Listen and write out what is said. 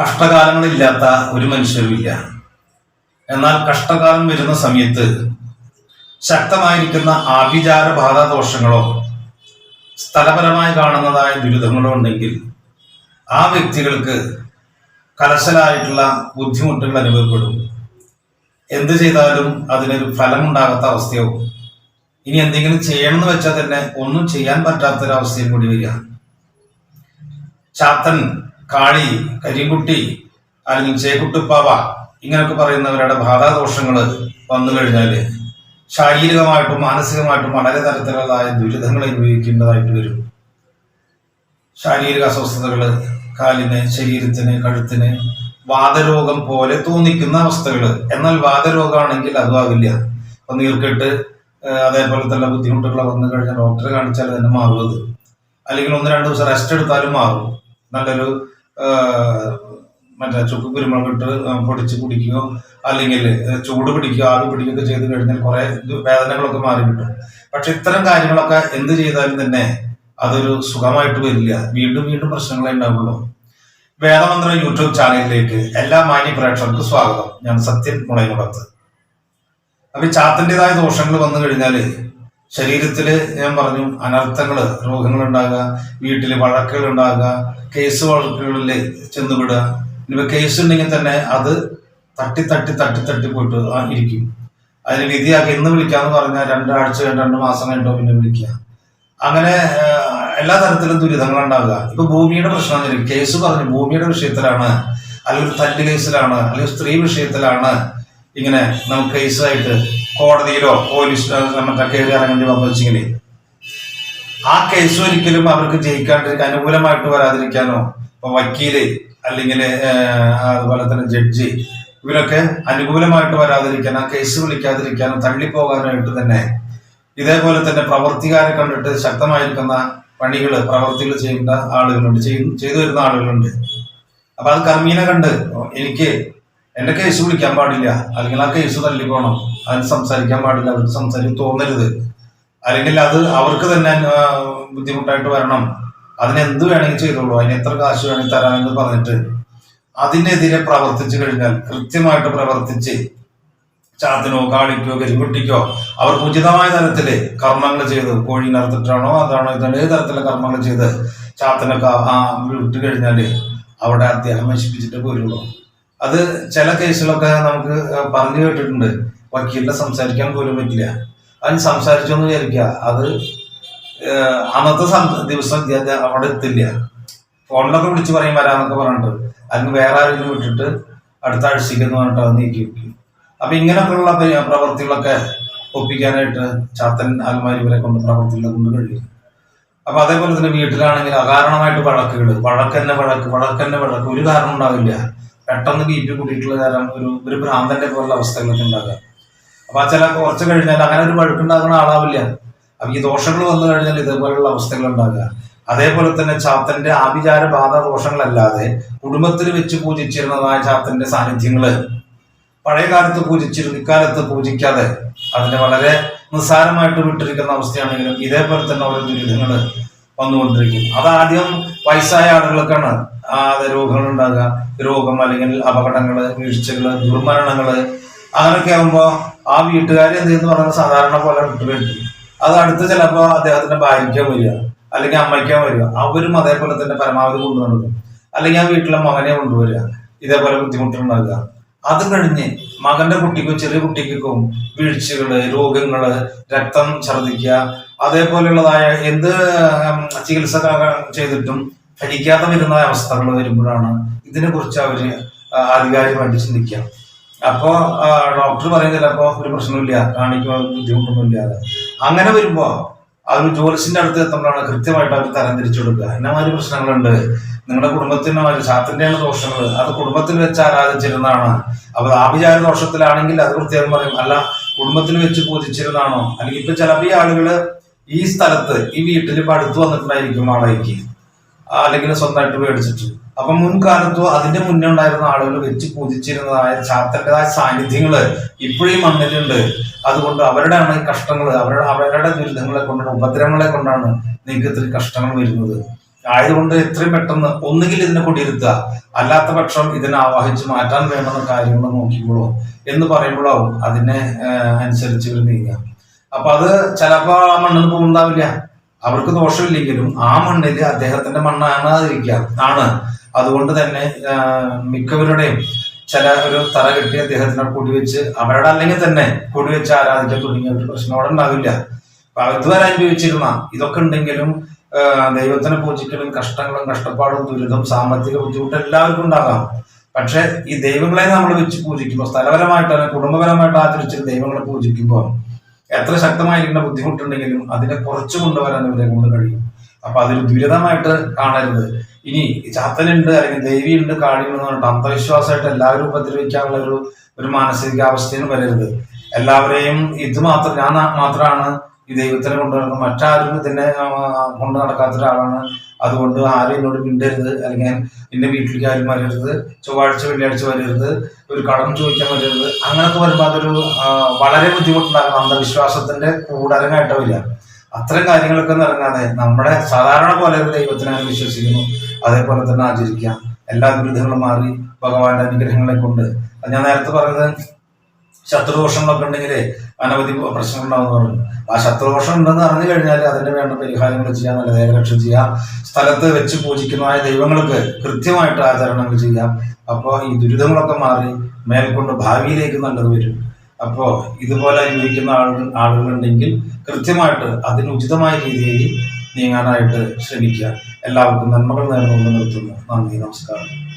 കഷ്ടകാലങ്ങളില്ലാത്ത ഒരു മനുഷ്യരുമില്ല എന്നാൽ കഷ്ടകാലം വരുന്ന സമയത്ത് ശക്തമായിരിക്കുന്ന ആഭിചാര ബാധാദോഷങ്ങളോ സ്ഥലപരമായി കാണുന്നതായ ദുരിതങ്ങളോ ഉണ്ടെങ്കിൽ ആ വ്യക്തികൾക്ക് കലശലായിട്ടുള്ള ബുദ്ധിമുട്ടുകൾ അനുഭവപ്പെടും. എന്ത് ചെയ്താലും അതിനൊരു ഫലമുണ്ടാകാത്ത അവസ്ഥയാവും. ഇനി എന്തെങ്കിലും ചെയ്യണമെന്ന് വെച്ചാൽ തന്നെ ഒന്നും ചെയ്യാൻ പറ്റാത്തൊരവസ്ഥയും കൂടി വരിക. ചാത്തൻ കാളി കരിങ്കുട്ടി അല്ലെങ്കിൽ ചേക്കുട്ടുപ്പാവ ഇങ്ങനെയൊക്കെ പറയുന്നവരുടെ ബാധാദോഷങ്ങൾ വന്നു കഴിഞ്ഞാൽ ശാരീരികമായിട്ടും മാനസികമായിട്ടും വളരെ തരത്തിലുള്ളതായ ദുരിതങ്ങൾ അനുഭവിക്കേണ്ടതായിട്ട് വരും. ശാരീരിക അസ്വസ്ഥതകൾ കാലിന് ശരീരത്തിന് കഴുത്തിന് വാതരോഗം പോലെ തോന്നിക്കുന്ന അവസ്ഥകൾ എന്നാൽ വാതരോഗമാണെങ്കിൽ അതും ആകില്ല അപ്പൊ നീർക്കെട്ട് അതേപോലെ തന്നെ ബുദ്ധിമുട്ടുകൾ വന്നു കഴിഞ്ഞാൽ ഡോക്ടറെ കാണിച്ചാൽ തന്നെ മാറുന്നത് അല്ലെങ്കിൽ ഒന്ന് രണ്ട് ദിവസം റെസ്റ്റ് എടുത്താലും മാറും. നല്ലൊരു മറ്റേ ചുക്ക് കുരുമുളക് ഇട്ട് പൊടിച്ച് കുടിക്കുകയോ അല്ലെങ്കിൽ ചൂട് പിടിക്കുകയോ ആവി പിടിക്കുകയൊക്കെ ചെയ്ത് കഴിഞ്ഞാൽ കുറെ വേദനകളൊക്കെ മാറി കിട്ടും. പക്ഷെ ഇത്തരം കാര്യങ്ങളൊക്കെ എന്ത് ചെയ്താലും തന്നെ അതൊരു സുഖമായിട്ട് വരില്ല. വീണ്ടും വീണ്ടും പ്രശ്നങ്ങളെ ഉണ്ടാവുള്ളൂ. വേദമന്ത്ര യൂട്യൂബ് ചാനലിലേക്ക് എല്ലാ മാന്യ പ്രേക്ഷകർക്കും സ്വാഗതം. ഞാൻ സത്യൻ മുളയമുടത്ത് അപ്പൊ ചാത്തിന്റെതായ ദോഷങ്ങൾ വന്നു കഴിഞ്ഞാൽ ശരീരത്തിൽ ഞാൻ പറഞ്ഞു അനർത്ഥങ്ങൾ രോഗങ്ങൾ ഉണ്ടാകുക വീട്ടിൽ വഴക്കുകൾ ഉണ്ടാകുക കേസ് വഴക്കുകളിൽ ചെന്നുവിടുക ഇനി കേസ് ഉണ്ടെങ്കിൽ തന്നെ അത് തട്ടി തട്ടി തട്ടി തട്ടി പോയിട്ട് ഇരിക്കും. അതിന് വിധിയാക്കി ഇന്ന് വിളിക്കാന്ന് പറഞ്ഞാൽ രണ്ടാഴ്ച രണ്ട് മാസം കഴിഞ്ഞോ പിന്നെ വിളിക്കുക. അങ്ങനെ എല്ലാ തരത്തിലും ദുരിതങ്ങൾ ഉണ്ടാവുക ഇപ്പൊ ഭൂമിയുടെ പ്രശ്നം കേസ് പറഞ്ഞു ഭൂമിയുടെ വിഷയത്തിലാണ് അല്ലെങ്കിൽ തല്ല് കേസിലാണ് അല്ലെങ്കിൽ സ്ത്രീ വിഷയത്തിലാണ് ഇങ്ങനെ നമുക്ക് കേസായിട്ട് കോടതിയിലോ പോലീസ് കയറി ഇറങ്ങേണ്ടി വന്നു വെച്ചെങ്കിൽ ആ കേസ് ഒരിക്കലും അവർക്ക് ജയിക്കാണ്ടിരിക്കാൻ അനുകൂലമായിട്ട് വരാതിരിക്കാനോ ഇപ്പൊ വക്കീൽ അല്ലെങ്കിൽ അതുപോലെ തന്നെ ജഡ്ജി ഇവരൊക്കെ അനുകൂലമായിട്ട് വരാതിരിക്കാൻ ആ കേസ് വിളിക്കാതിരിക്കാനും തള്ളിപ്പോകാനായിട്ട് തന്നെ ഇതേപോലെ തന്നെ പ്രവർത്തിക്കാരെ കണ്ടിട്ട് ശക്തമായിരിക്കുന്ന പണികൾ പ്രവർത്തികൾ ചെയ്യേണ്ട ആളുകളുണ്ട് ചെയ്തു വരുന്ന ആളുകളുണ്ട്. അപ്പൊ അത് കർമ്മീനെ കണ്ട് എനിക്ക് എന്റെ കേസ് വിളിക്കാൻ പാടില്ല അല്ലെങ്കിൽ ആ കേസ് തള്ളിപ്പോണം അതിന് സംസാരിക്കാൻ പാടില്ല അവർക്ക് സംസാരിക്കാൻ തോന്നരുത്. അല്ലെങ്കിൽ അത് അവർക്ക് തന്നെ ബുദ്ധിമുട്ടായിട്ട് വരണം. അതിന് എന്ത് വേണമെങ്കിൽ ചെയ്തോളൂ അതിന് എത്ര കാശ് വേണമെങ്കിൽ തരാമെന്ന് പറഞ്ഞിട്ട് അതിനെതിരെ പ്രവർത്തിച്ചു കഴിഞ്ഞാൽ കൃത്യമായിട്ട് പ്രവർത്തിച്ച് ചാത്തിനോ കാളിക്കോ കരിങ്കുട്ടിക്കോ അവർക്ക് ഉചിതമായ തരത്തിൽ കർമ്മങ്ങൾ ചെയ്ത് കോഴി നടത്തിട്ടാണോ അതാണോ ഇതാണോ ഏത് തരത്തിലെ കർമ്മങ്ങൾ ചെയ്ത് ചാത്തിനൊക്കെ ആ വിട്ട് കഴിഞ്ഞാൽ അവിടെ അദ്ദേഹം നശിപ്പിച്ചിട്ട് പോരുള്ളൂ. അത് ചില കേസുകളൊക്കെ നമുക്ക് പറഞ്ഞു കേട്ടിട്ടുണ്ട്. വക്കീലിനെ സംസാരിക്കാൻ പോലും പറ്റില്ല. അവൻ സംസാരിച്ചു എന്ന് വിചാരിക്കുക. അത് അന്നത്തെ ദിവസം അവിടെ എത്തില്ല. ഫോണിലൊക്കെ വിളിച്ച് പറയും വരാന്നൊക്കെ പറഞ്ഞിട്ട്. അല്ലെങ്കിൽ വേറെ ആരെങ്കിലും വിട്ടിട്ട് അടുത്ത ആഴ്ചയ്ക്ക് എന്ന് പറഞ്ഞിട്ട് അത് നീക്കി വെക്കും. അപ്പൊ ഇങ്ങനെയൊക്കെയുള്ള പരി- പ്രവർത്തികളൊക്കെ ഒപ്പിക്കാനായിട്ട് ചാത്തൻ ആൽമാരി ഇവരെ കൊണ്ട് പ്രവർത്തികളെ കൊണ്ട് കഴിയും. അപ്പൊ അതേപോലെ തന്നെ വീട്ടിലാണെങ്കിൽ അകാരണമായിട്ട് വഴക്കുകൾ. വഴക്കന്നെ വഴക്ക് വഴക്കന്നെ വഴക്ക്. ഒരു കാരണം ഉണ്ടാവില്ല. പെട്ടെന്ന് ബി കൂട്ടിയിട്ടുള്ള കാരണം ഒരു ഒരു ഭ്രാന്തന്റെ പോലുള്ള അവസ്ഥകളൊക്കെ ഉണ്ടാകാം. അപ്പൊ ആ ചില കുറച്ച് കഴിഞ്ഞാൽ അങ്ങനെ ഒരു വഴുക്കുണ്ടാകുന്ന ആളാവില്ല. അപ്പൊ ഈ ദോഷങ്ങൾ വന്നു കഴിഞ്ഞാൽ ഇതേപോലെയുള്ള അവസ്ഥകൾ ഉണ്ടാകുക. അതേപോലെ തന്നെ ചാത്തന്റെ ആഭിചാര ബാധ ദോഷങ്ങളല്ലാതെ കുടുംബത്തിൽ വെച്ച് പൂജിച്ചിരുന്നതായ ചാത്തന്റെ സാന്നിധ്യങ്ങൾ പഴയ കാലത്ത് പൂജിച്ചിരുന്നു ഇക്കാലത്ത് പൂജിക്കാതെ അതിനെ വളരെ നിസ്സാരമായിട്ട് വിട്ടിരിക്കുന്ന അവസ്ഥയാണെങ്കിലും ഇതേപോലെ തന്നെ ഓരോ ദുരിതങ്ങൾ വന്നുകൊണ്ടിരിക്കും. അതാദ്യം വയസ്സായ ആളുകൾക്കാണ് അത് രോഗങ്ങൾ ഉണ്ടാകുക. രോഗം അല്ലെങ്കിൽ അപകടങ്ങൾ വീഴ്ചകൾ ദുർമരണങ്ങൾ അങ്ങനെയൊക്കെ ആകുമ്പോ ആ വീട്ടുകാർ എന്ത് ചെയ്യുന്നു? പറയുന്നത് സാധാരണ പോലെ വിട്ടുവരുത്തും അത് അടുത്ത് ചിലപ്പോ അദ്ദേഹത്തിന്റെ ഭാര്യയ്ക്കോ വരിക അല്ലെങ്കിൽ അമ്മയ്ക്കോ വരിക. അവരും അതേപോലെ തന്നെ പരമാവധി കൊണ്ടു അല്ലെങ്കിൽ ആ വീട്ടിലെ മകനെ കൊണ്ടുവരിക ഇതേപോലെ ബുദ്ധിമുട്ടുണ്ടാകുക അത് കഴിഞ്ഞ് മകന്റെ കുട്ടിക്കും ചെറിയ കുട്ടിക്കും വീഴ്ചകൾ രോഗങ്ങൾ രക്തം ഛർദിക്കുക അതേപോലെയുള്ളതായ എന്ത് ചികിത്സ ചെയ്തിട്ടും ഫലിക്കാതെ വരുന്ന അവസ്ഥകൾ വരുമ്പോഴാണ് ഇതിനെ കുറിച്ച് അവർ ആധികാരികമായിട്ട് ചിന്തിക്കുക. അപ്പോ ഡോക്ടർ പറയും ചിലപ്പോ ഒരു പ്രശ്നമില്ല കാണിക്കുക ബുദ്ധിമുട്ടൊന്നുമില്ലാതെ. അങ്ങനെ വരുമ്പോ അവർ ജോലിസിന്റെ അടുത്ത് എത്തുമ്പോഴാണ് കൃത്യമായിട്ട് അവർ തരം തിരിച്ചു കൊടുക്കുക. ഇന്നമാതിരി പ്രശ്നങ്ങളുണ്ട്. നിങ്ങളുടെ കുടുംബത്തിന് ഒരു ചാത്തിന്റെയാണ് ദോഷങ്ങൾ അത് കുടുംബത്തിൽ വെച്ച് ആരാധിച്ചിരുന്നാണ് അപ്പൊ ആഭിചാര ദോഷത്തിലാണെങ്കിൽ അത് പ്രത്യേകം പറയും. അല്ല കുടുംബത്തിൽ വെച്ച് പൂജിച്ചിരുന്നാണോ അല്ലെങ്കിൽ ഇപ്പൊ ചിലപ്പോ ഈ ആളുകൾ ഈ സ്ഥലത്ത് ഈ വീട്ടിൽ ഇപ്പൊ അടുത്ത് വന്നിട്ടുണ്ടായിരിക്കും വാടകയ്ക്ക് ആ, അല്ലെങ്കിൽ സ്വന്തമായിട്ട് മേടിച്ചിട്ട് അപ്പൊ മുൻകാലത്തോ അതിന്റെ മുന്നേ ഉണ്ടായിരുന്ന ആളുകൾ വെച്ച് പൂജിച്ചിരുന്നതായ ചാത്തന്റേതായ സാന്നിധ്യങ്ങൾ ഇപ്പോഴും മണ്ണിലുണ്ട്. അതുകൊണ്ട് അവരുടെ ആണ് കഷ്ടങ്ങൾ അവരുടെ അവരുടെ ദുരിതങ്ങളെ കൊണ്ടാണ് ഉപദ്രവങ്ങളെ കൊണ്ടാണ് നിങ്ങൾക്ക് ഇത്ര കഷ്ടങ്ങൾ വരുന്നത്. ആയതുകൊണ്ട് എത്രയും പെട്ടെന്ന് ഒന്നുകിൽ ഇതിനെ കൊണ്ടിരുത്തുക അല്ലാത്ത പക്ഷം ഇതിനെ ആവാഹിച്ച് മാറ്റാൻ വേണ്ടുന്ന കാര്യങ്ങൾ നോക്കിക്കോളൂ എന്ന് പറയുമ്പോഴാവും അതിനെ അനുസരിച്ച് ഇവർ നീങ്ങുക. അപ്പൊ അത് ചിലപ്പോ ആ മണ്ണിൽ പോകുന്നുണ്ടാവില്ല. അവർക്ക് ദോഷമില്ലെങ്കിലും ആ മണ്ണിൽ അദ്ദേഹത്തിന്റെ മണ്ണാണ് ആണ്. അതുകൊണ്ട് തന്നെ മിക്കവരുടെയും ചില ഒരു തറ കെട്ടി അദ്ദേഹത്തിനെ കൂടിവെച്ച് അവരുടെ അല്ലെങ്കിൽ തന്നെ കൂടിവെച്ച് ആരാധിക്കാൻ തുടങ്ങിയ ഒരു പ്രശ്നം അവിടെ ഉണ്ടാവില്ല ഇതുവരെ അനുഭവിച്ചിരുന്ന ഇതൊക്കെ ഉണ്ടെങ്കിലും ദൈവത്തിനെ പൂജിക്കലും കഷ്ടങ്ങളും കഷ്ടപ്പാടും ദുരിതം സാമ്പത്തിക ബുദ്ധിമുട്ട് എല്ലാവർക്കും ഉണ്ടാകാം. പക്ഷെ ഈ ദൈവങ്ങളെ നമ്മൾ വെച്ച് പൂജിക്കുമ്പോൾ സ്ഥലപരമായിട്ട് അല്ലെങ്കിൽ കുടുംബപരമായിട്ട് ആചരിച്ചിട്ട് ദൈവങ്ങളെ പൂജിക്കുമ്പോൾ എത്ര ശക്തമായിരിക്കുന്ന ബുദ്ധിമുട്ടുണ്ടെങ്കിലും അതിനെ കുറച്ചു കൊണ്ടുവരാൻ ഇവരെ കൊണ്ട് കഴിയും. അപ്പൊ അതൊരു ദുരിതമായിട്ട് കാണരുത്. ഇനി ചാത്തനുണ്ട് അല്ലെങ്കിൽ ദേവിയുണ്ട് കാളിയുണ്ട് എന്ന് പറഞ്ഞിട്ട് അന്ധവിശ്വാസമായിട്ട് എല്ലാവരും ഉപദ്രവിക്കാനുള്ള ഒരു ഒരു മാനസികാവസ്ഥയും വരരുത്. എല്ലാവരെയും ഇത് മാത്രം ഞാൻ മാത്രമാണ് ഈ ദൈവത്തിനെ കൊണ്ടുവരുന്നത്. മറ്റാരും ഇതിനെ കൊണ്ട് നടക്കാത്ത ഒരാളാണ് അതുകൊണ്ട് ആരും എന്നോട് മിണ്ടരുത്. അല്ലെങ്കിൽ എന്റെ വീട്ടിലേക്ക് ആരും വരരുത്. ചൊവ്വാഴ്ച വെള്ളിയാഴ്ച വരരുത്. ഒരു കടം ചോദിക്കാൻ വരരുത്. അങ്ങനൊക്കെ വരുമ്പോൾ അതൊരു വളരെ ബുദ്ധിമുട്ടുണ്ടാകും അന്ധവിശ്വാസത്തിന്റെ കൂടരങ്ങായിട്ട് വരിക. അത്തരം കാര്യങ്ങളൊക്കെ ഇറങ്ങാതെ നമ്മുടെ സാധാരണ പോലെ ദൈവത്തിനെ വിശ്വസിക്കുന്നു. അതേപോലെ തന്നെ ആചരിക്കുക. എല്ലാ ദുരിതങ്ങളും മാറി ഭഗവാന്റെ അനുഗ്രഹങ്ങളെ കൊണ്ട്. ഞാൻ നേരത്തെ പറഞ്ഞത് ശത്രുദോഷങ്ങളൊക്കെ ഉണ്ടെങ്കിൽ അനവധി പ്രശ്നങ്ങളുണ്ടാവുമെന്ന് പറഞ്ഞു ആ ശത്രുദോഷം ഉണ്ടെന്ന് അറിഞ്ഞു കഴിഞ്ഞാൽ അതിന് വേണ്ട പരിഹാരങ്ങൾ ചെയ്യാം നല്ല ദേവരക്ഷ ചെയ്യാം സ്ഥലത്ത് വെച്ച് പൂജിക്കുന്നതായ ദൈവങ്ങൾക്ക് കൃത്യമായിട്ട് ആചരണങ്ങൾ ചെയ്യാം. അപ്പോൾ ഈ ദുരിതങ്ങളൊക്കെ മാറി മേൽക്കൊണ്ട് ഭാവിയിലേക്ക് നല്ലത് വരും. അപ്പോൾ ഇതുപോലെ അനുഭവിക്കുന്ന ആളുകൾ ആളുകളുണ്ടെങ്കിൽ കൃത്യമായിട്ട് അതിന് ഉചിതമായ രീതിയിൽ നീങ്ങാനായിട്ട് ശ്രമിക്കുക. എല്ലാവർക്കും നന്മകൾ നേർന്നുകൊണ്ട് നിർത്തുന്നു. നന്ദി നമസ്കാരം.